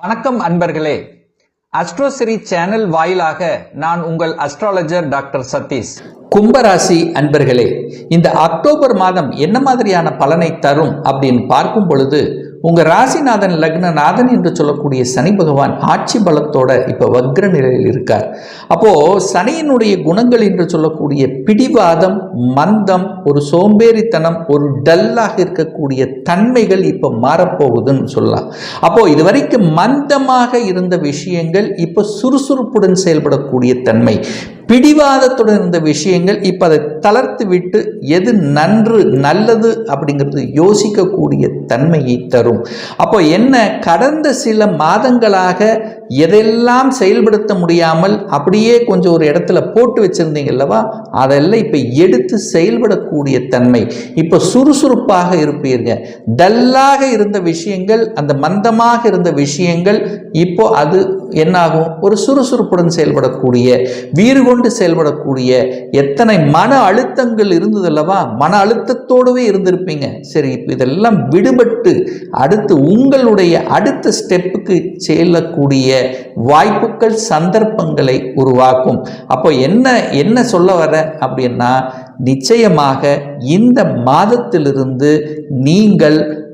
வணக்கம் அன்பர்களே. அஸ்ட்ரோசிரி சேனல் வாயிலாக நான் உங்கள் அஸ்ட்ராலஜர் டாக்டர் சதீஷ். கும்பராசி அன்பர்களே இந்த அக்டோபர் மாதம் என்ன மாதிரியான பலனை தரும் அப்படின்னு பார்க்கும் பொழுது உங்கள் ராசிநாதன் லக்னநாதன் என்று சொல்லக்கூடிய சனி பகவான் ஆட்சி பலத்தோட இப்போ வக்ர நிலையில் இருக்கார். அப்போது சனியினுடைய குணங்கள் என்று சொல்லக்கூடிய பிடிவாதம் மந்தம் ஒரு சோம்பேறித்தனம் ஒரு டல்லாக இருக்கக்கூடிய தன்மைகள் இப்போ மாறப்போகுதுன்னு சொல்லலாம். அப்போது இதுவரைக்கும் மந்தமாக இருந்த விஷயங்கள் இப்போ சுறுசுறுப்புடன் செயல்படக்கூடிய தன்மை. பிடிவாதத்துடன் இருந்த விஷயங்கள் இப்போ அதை தளர்த்து விட்டு எது நன்று நல்லது அப்படிங்கிறது யோசிக்கக்கூடிய தன்மையை தரும். அப்போ என்ன கடந்த சில மாதங்களாக எதெல்லாம் செயல்படுத்த முடியாமல் அப்படியே கொஞ்சம் ஒரு இடத்துல போட்டு வச்சுருந்தீங்க அல்லவா? அதெல்லாம் இப்போ எடுத்து செயல்படக்கூடிய தன்மை. இப்போ சுறுசுறுப்பாக இருப்பீங்க. டல்லாக இருந்த விஷயங்கள் அந்த மந்தமாக இருந்த விஷயங்கள் இப்போ அது என்னாகும்? ஒரு சுறுசுறுப்புடன் செயல்படக்கூடிய வீறு கொண்டு செயல்படக்கூடிய எத்தனை மன அழுத்தங்கள் இருந்ததல்லவா மன அழுத்தத்தோடவே இருந்திருப்பீங்க. சரி இப்போ இதெல்லாம் விடுபட்டு அடுத்து உங்களுடைய அடுத்த ஸ்டெப்புக்கு செல்லக்கூடிய வாய்ப்புகள் சந்தர்ப்பங்களை உருவாக்கும். அப்போ என்ன என்ன சொல்ல வர அப்படின்னா நிச்சயமாக இந்த மாதத்திலிருந்து நீங்கள்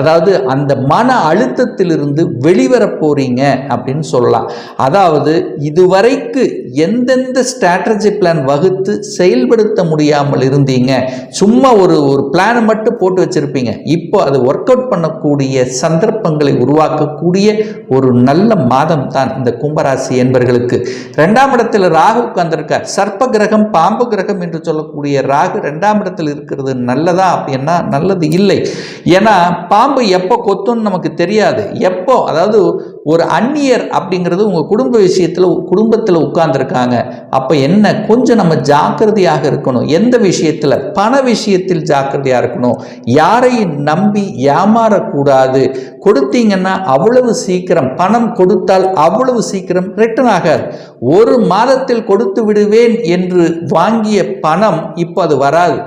அதாவது அந்த மன அழுத்தத்திலிருந்து வெளிவர போகிறீங்க அப்படின்னு சொல்லலாம். அதாவது இதுவரைக்கு எந்தெந்த ஸ்ட்ராட்டஜி பிளான் வகுத்து செயல்படுத்த முடியாமல் இருந்தீங்க. சும்மா ஒரு ஒரு பிளானை மட்டும் போட்டு வச்சுருப்பீங்க. இப்போ அது ஒர்க் அவுட் பண்ணக்கூடிய சந்தர்ப்பங்களை உருவாக்கக்கூடிய ஒரு நல்ல மாதம் தான் இந்த கும்பராசி என்பர்களுக்கு. ரெண்டாம் இடத்தில் ராகு உட்கார்ந்துருக்கார். சர்ப்ப கிரகம் பாம்பு கிரகம் என்று சொல்லக்கூடிய ராகு ரெண்டாம் இடத்தில் இருக்கிறது. நல்லதா அப்படின்னா நல்லது இல்லை. ஏன்னா பாம்பு எப்போ கொத்துன்னு நமக்கு தெரியாது. எப்போ? அதாவது ஒரு அந்நியர் அப்படிங்கிறது உங்கள் குடும்ப விஷயத்தில் குடும்பத்தில் உட்கார்ந்துருக்காங்க. அப்போ என்ன? கொஞ்சம் நம்ம ஜாக்கிரதையாக இருக்கணும். எந்த விஷயத்தில்? பண விஷயத்தில் ஜாக்கிரதையாக இருக்கணும். யாரையும் நம்பி ஏமாறக்கூடாது. கொடுத்தீங்கன்னா அவ்வளவு சீக்கிரம் பணம் கொடுத்தால் அவ்வளவு சீக்கிரம் ரிட்டர்ன் ஆகாது. ஒரு மாதத்தில் கொடுத்து விடுவேன் என்று வாங்கிய பணம் இப்போ அது வராது.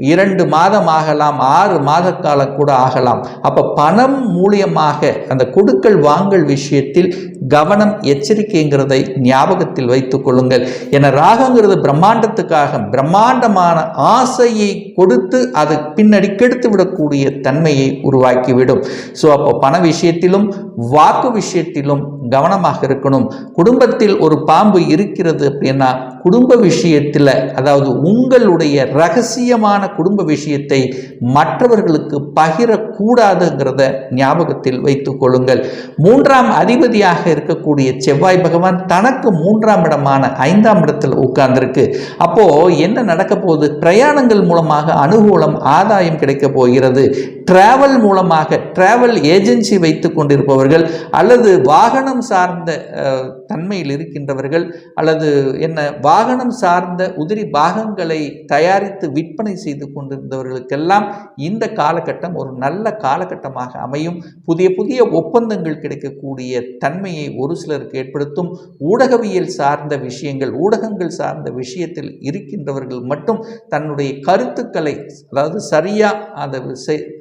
இரண்டு மாதம் ஆகலாம் ஆறு மாத காலம் கூட ஆகலாம். அப்போ பணம் மூலியமாக அந்த கொடுக்கல் வாங்கல் விஷயத்தில் கவனம் எச்சரிக்கைங்கிறதை ஞாபகத்தில் வைத்துக் கொள்ளுங்கள். என ராகங்கிறது பிரம்மாண்டத்துக்காக பிரம்மாண்டமான ஆசையை கொடுத்து அது பின்னாடி கெடுத்து விடக்கூடிய தன்மையை உருவாக்கிவிடும். ஸோ அப்போ பண விஷயத்திலும் வாக்கு விஷயத்திலும் கவனமாக இருக்கணும். குடும்பத்தில் ஒரு பாம்பு இருக்கிறது அப்படின்னா குடும்ப விஷயத்தில் அதாவது உங்களுடைய ரகசியமான குடும்ப விஷயத்தை மற்றவர்களுக்கு பகிரக்கூடாதுங்கிறத ஞாபகத்தில் வைத்துக் கொள்ளுங்கள். மூன்றாம் அதிபதியாக இருக்கக்கூடிய செவ்வாய் பகவான் தனக்கு மூன்றாம் இடமான ஐந்தாம் இடத்தில் உட்கார்ந்திருக்கு. அப்போ என்ன நடக்க போகுது? பிரயாணங்கள் மூலமாக அனுகூலம் ஆதாயம் கிடைக்க போகிறது. டிராவல் மூலமாக டிராவல் ஏஜென்சி வைத்து கொண்டிருப்பவர்கள் அல்லது வாகனம் சார்ந்த தன்மையில் இருக்கின்றவர்கள் அல்லது என்ன வாகனம் சார்ந்த உதிரி பாகங்களை தயாரித்து விற்பனை செய்து கொண்டிருந்தவர்களுக்கெல்லாம் இந்த காலகட்டம் ஒரு நல்ல காலகட்டமாக அமையும். புதிய புதிய ஒப்பந்தங்கள் கிடைக்கக்கூடிய தன்மையை ஒரு சிலருக்கு ஏற்படுத்தும். ஊடகவியல் சார்ந்த விஷயங்கள் ஊடகங்கள் சார்ந்த விஷயத்தில் இருக்கின்றவர்கள் மட்டும் தன்னுடைய கருத்துக்களை அதாவது சரியாக அதை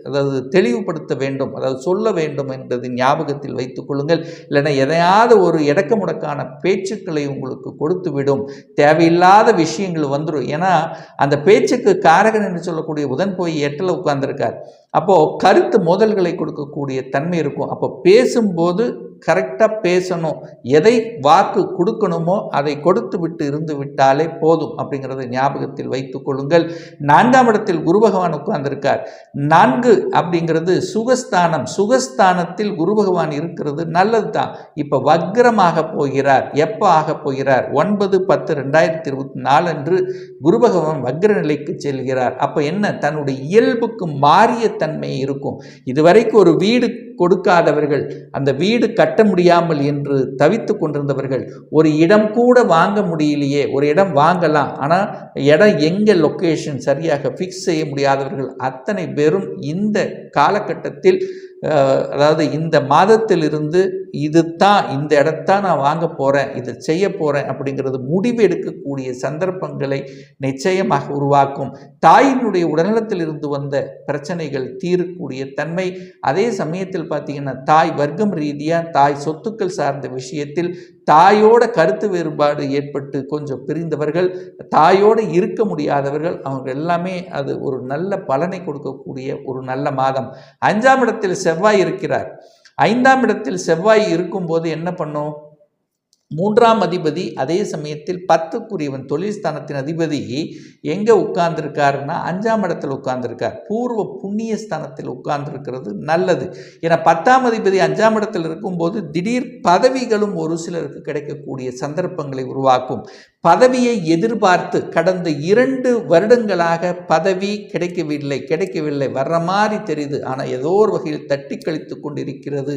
அதாவது தெளிவுபடுத்த வேண்டும் அதாவது சொல்ல வேண்டும் என்பது ஞாபகத்தில் வைத்துக் கொள்ளுங்கள். இல்லைன்னா எதையாவது ஒரு இடக்க முடக்கான பேச்சுக்களை உங்களுக்கு கொடுத்து விடும் தேவையில்லாத விஷயங்கள் வந்துடும் ஏன்னா அந்த பேச்சுக்கு காரகன் என்று சொல்லக்கூடிய புதன் போய் எட்டில் உட்கார்ந்துருக்கார். அப்போது கருத்து மோதல்களை கொடுக்கக்கூடிய தன்மை இருக்கும். அப்போ பேசும்போது கரெக்டாக பேசணும். எதை வாக்கு கொடுக்கணுமோ அதை கொடுத்து விட்டு இருந்து விட்டாலே போதும் அப்படிங்கிறத ஞாபகத்தில் வைத்துக் கொள்ளுங்கள். நான்காம் இடத்தில் குரு பகவான் உட்கார்ந்திருக்கார். நான்கு அப்படிங்கிறது சுகஸ்தானம். சுகஸ்தானத்தில் குரு பகவான் இருக்கிறது நல்லது தான். இப்போ வக்ரமாக போகிறார். எப்போ ஆக போகிறார்? ஒன்பது பத்து ரெண்டாயிரத்தி இருபத்தி நாலு அன்று குரு பகவான் வக்ர நிலைக்கு செல்கிறார். அப்போ என்ன? தன்னுடைய இயல்புக்கு மாறிய தன்மை இருக்கும். இதுவரைக்கும் ஒரு வீடு கொடுக்காதவர்கள் அந்த வீடு கட்ட கட்ட முடியாமல் என்று தவித்து கொண்டிருந்தவர்கள் ஒரு இடம் கூட வாங்க முடியலையே ஒரு இடம் வாங்கலாம் ஆனால் இடம் எங்கே லொக்கேஷன் சரியாக ஃபிக்ஸ் செய்ய முடியாதவர்கள் அத்தனை பேரும் இந்த காலகட்டத்தில் அதாவது இந்த மாதத்திலிருந்து இதுதான் இந்த இடத்தான் நான் வாங்க போகிறேன் இதை செய்ய போகிறேன் அப்படிங்கிறது முடிவு எடுக்கக்கூடிய சந்தர்ப்பங்களை நிச்சயமாக உருவாக்கும். தாயினுடைய உடல்நலத்தில் இருந்து வந்த பிரச்சனைகள் தீரக்கூடிய தன்மை. அதே சமயத்தில் பார்த்திங்கன்னா தாய் வர்க்கம் ரீதியாக தாய் சொத்துக்கள் சார்ந்த விஷயத்தில் தாயோட கருத்து வேறுபாடு ஏற்பட்டு கொஞ்சம் பிரிந்தவர்கள் தாயோடு இருக்க முடியாதவர்கள் அவங்க எல்லாமே அது ஒரு நல்ல பலனை கொடுக்கக்கூடிய ஒரு நல்ல மாதம். அஞ்சாம் இடத்தில் செவ்வாய் இருக்கிறார். ஐந்தாம் இடத்தில் செவ்வாய் இருக்கும்போது என்ன பண்ணும்? மூன்றாம் அதிபதி அதே சமயத்தில் பத்துக்குரியவன் தொழில் ஸ்தானத்தின் அதிபதி எங்கே உட்கார்ந்துருக்காருன்னா அஞ்சாம் இடத்தில் உட்கார்ந்துருக்கார். பூர்வ புண்ணிய ஸ்தானத்தில் உட்கார்ந்துருக்கிறது நல்லது. ஏன்னா பத்தாம் அதிபதி அஞ்சாம் இடத்தில் இருக்கும்போது திடீர் பதவிகளும் ஒரு சிலருக்கு கிடைக்கக்கூடிய சந்தர்ப்பங்களை உருவாக்கும். பதவியை எதிர்பார்த்து கடந்த இரண்டு வருடங்களாக பதவி கிடைக்கவில்லை கிடைக்கவில்லை. வர்ற மாதிரி தெரியுது. ஆனால் ஏதோ ஒரு வகையில் தட்டி கழித்து கொண்டிருக்கிறது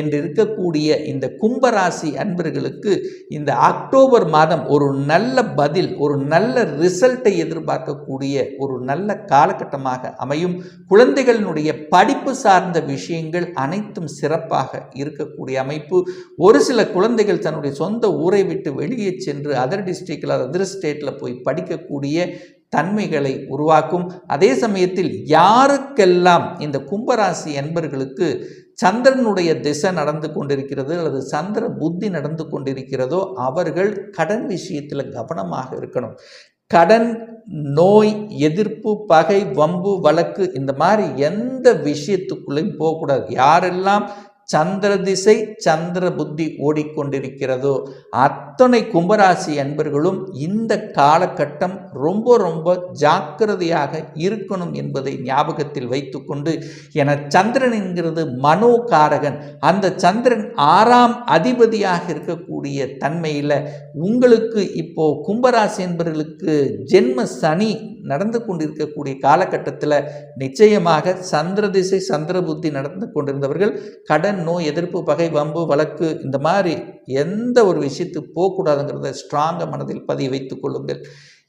என்று இருக்கக்கூடிய இந்த கும்பராசி அன்பர்களுக்கு இந்த அக்டோபர் மாதம் ஒரு நல்ல பதில் ஒரு நல்ல ரிசல்ட்டை எதிர்பார்க்கக்கூடிய ஒரு நல்ல காலகட்டமாக அமையும். குழந்தைகளினுடைய படிப்பு சார்ந்த விஷயங்கள் அனைத்தும் சிறப்பாக இருக்கக்கூடிய அமைப்பு. ஒரு சில குழந்தைகள் தன்னுடைய சொந்த ஊரை விட்டு வெளியே சென்று அதர் டிஸ்ட்ரிக்டில் அதர் ஸ்டேட்டில் போய் படிக்கக்கூடிய தன்மைகளை உருவாக்கும். அதே சமயத்தில் யாருக்கெல்லாம் இந்த கும்பராசி என்பர்களுக்கு சந்திரனுடைய திசை நடந்து கொண்டிருக்கிறது அல்லது சந்திர புத்தி நடந்து கொண்டிருக்கிறதோ அவர்கள் கடன் விஷயத்தில் கவனமாக இருக்கணும். கடன் நோய் எதிர்ப்பு பகை வம்பு வழக்கு இந்த மாதிரி எந்த விஷயத்துக்குள்ளேயும் போகக்கூடாது. யாரெல்லாம் சந்திர திசை சந்திர புத்தி ஓடிக்கொண்டிருக்கிறதோ அத்தனை கும்பராசி அன்பர்களும் இந்த காலகட்டம் ரொம்ப ரொம்ப ஜாக்கிரதையாக இருக்கணும் என்பதை ஞாபகத்தில் வைத்துக்கொண்டு என சந்திரன் என்கிறது மனோகாரகன். அந்த சந்திரன் ஆறாம் அதிபதியாக இருக்கக்கூடிய தன்மையில் உங்களுக்கு இப்போ கும்பராசி என்பவர்களுக்கு ஜென்ம சனி நடந்து கொண்டிருக்கக்கூடிய காலகட்டத்தில் நிச்சயமாக சந்திர திசை சந்திர புத்தி நடந்து கொண்டிருந்தவர்கள் கடன் நோய் எதிர்ப்பு பகை வம்பு வழக்கு இந்த மாதிரி எந்த ஒரு விஷயத்துக்கு போகக்கூடாதுங்கிறத ஸ்ட்ராங்காக மனதில் பதிய வைத்துக் கொள்ளுங்கள்.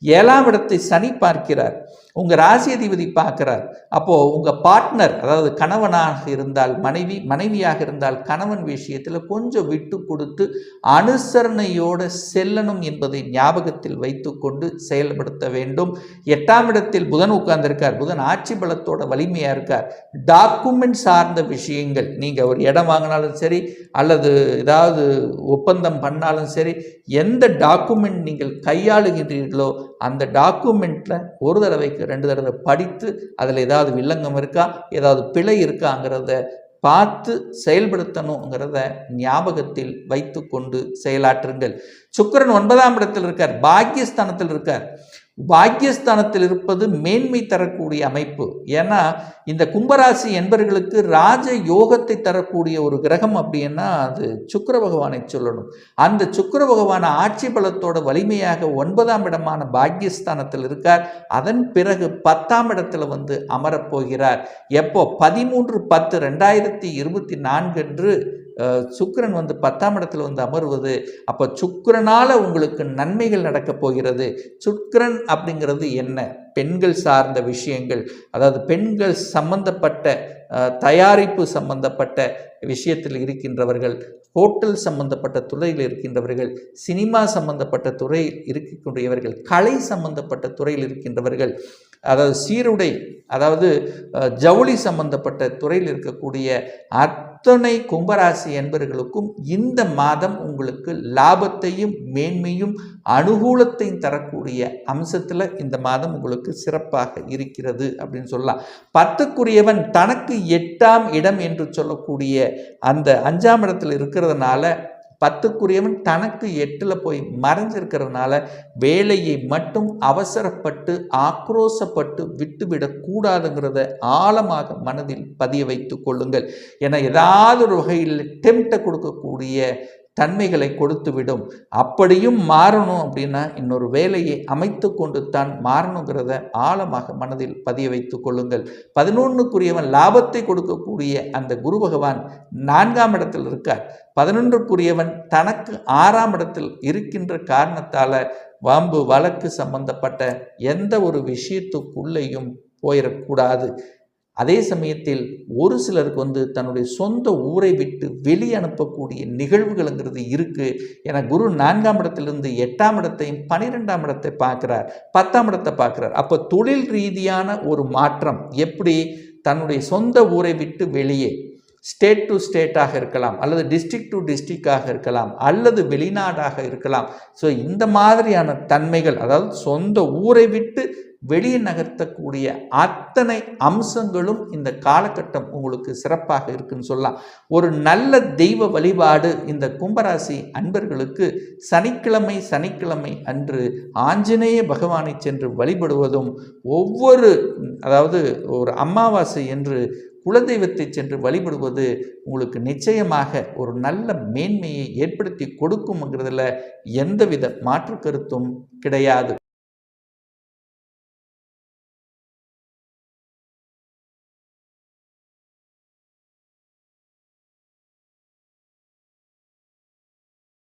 ஏழாம் இடத்தை சனி பார்க்கிறார். உங்கள் ராசி அதிபதி பார்க்குறார். அப்போது உங்கள் பார்ட்னர் அதாவது கணவனாக இருந்தால் மனைவி மனைவியாக இருந்தால் கணவன் விஷயத்தில் கொஞ்சம் விட்டு கொடுத்து அனுசரணையோடு செல்லணும் என்பதை ஞாபகத்தில் வைத்துக்கொண்டு செயல்படுத்த வேண்டும். எட்டாம் இடத்தில் புதன் உட்கார்ந்திருக்கார். புதன் ஆட்சி பலத்தோட வலிமையாக இருக்கார். டாக்குமெண்ட் சார்ந்த விஷயங்கள் நீங்கள் ஒரு இடம் வாங்கினாலும் சரி அல்லது ஏதாவது ஒப்பந்தம் பண்ணாலும் சரி எந்த டாக்குமெண்ட் நீங்கள் கையாளுகின்றீர்களோ அந்த டாக்குமெண்ட்டில் ஒரு தடவைக்கு ரெண்டு தடவை படித்து அதில் ஏதாவது வில்லங்கம் இருக்கா ஏதாவது பிழை இருக்காங்கிறத பார்த்து செயல்படுத்தணுங்கிறத ஞாபகத்தில் வைத்துக்கொண்டு செயலாற்றுங்கள். சுக்கிரன் ஒன்பதாம் இடத்தில் இருக்கார் பாக்கியஸ்தானத்தில் இருக்கார். பாக்கியஸ்தானத்தில் இருப்பது மேன்மை தரக்கூடிய அமைப்பு. ஏன்னா இந்த கும்பராசி என்பர்களுக்கு ராஜ யோகத்தை தரக்கூடிய ஒரு கிரகம் அப்படின்னா அது சுக்கர பகவானை சொல்லணும். அந்த சுக்கர பகவான ஆட்சி பலத்தோட வலிமையாக ஒன்பதாம் இடமான பாக்கியஸ்தானத்தில் இருக்கார். அதன் பிறகு பத்தாம் இடத்துல வந்து அமரப்போகிறார். எப்போ? பதிமூன்று பத்து ரெண்டாயிரத்தி இருபத்தி நான்கு என்று சுக்கரன் சுக்கிரன் வந்து பத்தாம் இடத்துல வந்து அமர்வது. அப்போ சுக்கரனால் உங்களுக்கு நன்மைகள் நடக்கப் போகிறது. சுக்கிரன் அப்படிங்கிறது என்ன? பெண்கள் சார்ந்த விஷயங்கள் அதாவது பெண்கள் சம்பந்தப்பட்ட தயாரிப்பு சம்பந்தப்பட்ட விஷயத்தில் இருக்கின்றவர்கள் ஹோட்டல் சம்பந்தப்பட்ட துறையில் இருக்கின்றவர்கள் சினிமா சம்பந்தப்பட்ட துறையில் இருக்கக்கூடியவர்கள் கலை சம்பந்தப்பட்ட துறையில் இருக்கின்றவர்கள் அதாவது சீருடை அதாவது ஜவுளி சம்பந்தப்பட்ட துறையில் இருக்கக்கூடிய அத்தனை கும்பராசி என்பவர்களுக்கும் இந்த மாதம் உங்களுக்கு லாபத்தையும் மேன்மையும் அனுகூலத்தையும் தரக்கூடிய அம்சத்தில் இந்த மாதம் உங்களுக்கு சிறப்பாக இருக்கிறது அப்படின்னு சொல்லலாம். பத்துக்குரியவன் தனக்கு எட்டாம் இடம் என்று சொல்லக்கூடிய அந்த அஞ்சாம் இடத்தில் இருக்கிறதுனால பத்துக்குரியவன் தனக்கு எட்டில் போய் மறைஞ்சிருக்கிறதுனால வேலையை மட்டும் அவசரப்பட்டு ஆக்ரோசப்பட்டு விட்டுவிடக்கூடாதுங்கிறத ஆழமாக மனதில் பதிய வைத்து கொள்ளுங்கள். என ஏதாவது ஒரு வகையில் டெம்ட்டை கொடுக்கக்கூடிய தன்மைகளை கொடுத்துவிடும் அப்படியும் மாறணும் அப்படின்னா இன்னொரு வேலையை அமைத்து கொண்டு தான் மாறணுங்கிறத ஆழமாக மனதில் பதிய வைத்து கொள்ளுங்கள். பதினொன்றுக்குரியவன் லாபத்தை கொடுக்கக்கூடிய அந்த குரு பகவான் நான்காம் இடத்தில் இருக்கார். பதினொன்றுக்குரியவன் தனக்கு ஆறாம் இடத்தில் இருக்கின்ற காரணத்தால் வம்பு வழக்கு சம்பந்தப்பட்ட எந்த ஒரு விஷயத்துக்குள்ளேயும் போயிடக்கூடாது. அதே சமயத்தில் ஒரு சிலருக்கு வந்து தன்னுடைய சொந்த ஊரை விட்டு வெளியே அனுப்பக்கூடிய நிகழ்வுகள்ங்கிறது இருக்குது என குரு நான்காம் இடத்திலிருந்து எட்டாம் இடத்தையும் பன்னிரெண்டாம் இடத்தை பார்க்குறார் பத்தாம் இடத்தை பார்க்குறார். அப்போ தொழில் ரீதியான ஒரு மாற்றம் எப்படி? தன்னுடைய சொந்த ஊரை விட்டு வெளியே ஸ்டேட் டு ஸ்டேட்டாக இருக்கலாம் அல்லது டிஸ்ட்ரிக்ட் டு டிஸ்ட்ரிக்டாக இருக்கலாம் அல்லது வெளிநாடாக இருக்கலாம். ஸோ இந்த மாதிரியான தன்மைகள் அதாவது சொந்த ஊரை விட்டு வெளியே நகர்த்தக்கூடிய அத்தனை அம்சங்களும் இந்த காலகட்டம் உங்களுக்கு சிறப்பாக இருக்குன்னு சொல்லலாம். ஒரு நல்ல தெய்வ வழிபாடு இந்த கும்பராசி அன்பர்களுக்கு சனிக்கிழமை சனிக்கிழமை அன்று ஆஞ்சநேய பகவானை சென்று வழிபடுவதும் ஒவ்வொரு அதாவது ஒரு அமாவாசை என்று குலதெய்வத்தை சென்று வழிபடுவது உங்களுக்கு நிச்சயமாக ஒரு நல்ல மேன்மையை ஏற்படுத்தி கொடுக்கும்ங்கிறதுல எந்தவித மாற்று கருத்தும் கிடையாது.